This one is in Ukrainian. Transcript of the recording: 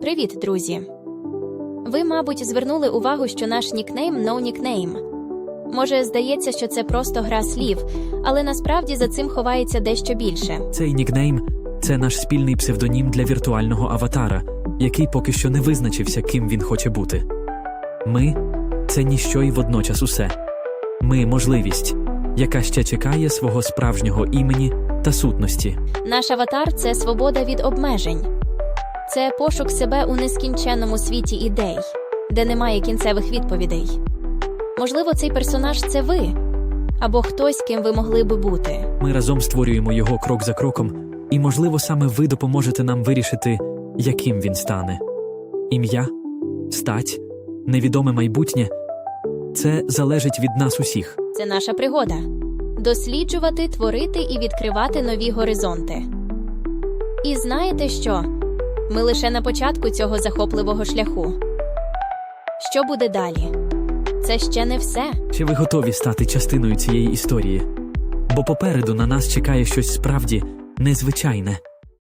Привіт, друзі! Ви, мабуть, звернули увагу, що наш нікнейм No Nickname. Може, здається, що це просто гра слів, але насправді за цим ховається дещо більше. Цей нікнейм це наш спільний псевдонім для віртуального аватара, який поки що не визначився, ким він хоче бути. Ми це ніщо і водночас усе. Ми можливість, яка ще чекає свого справжнього імені та сутності. Наш аватар це свобода від обмежень, це пошук себе у нескінченному світі ідей, де немає кінцевих відповідей. Можливо, цей персонаж це ви або хтось, ким ви могли би бути. Ми разом створюємо його крок за кроком, і, можливо, саме ви допоможете нам вирішити, яким він стане. Ім'я, стать, невідоме майбутнє це залежить від нас усіх. Це наша пригода досліджувати, творити і відкривати нові горизонти. І знаєте що? Ми лише на початку цього захопливого шляху. Що буде далі? Це ще не все. Чи ви готові стати частиною цієї історії? Бо попереду на нас чекає щось справді незвичайне.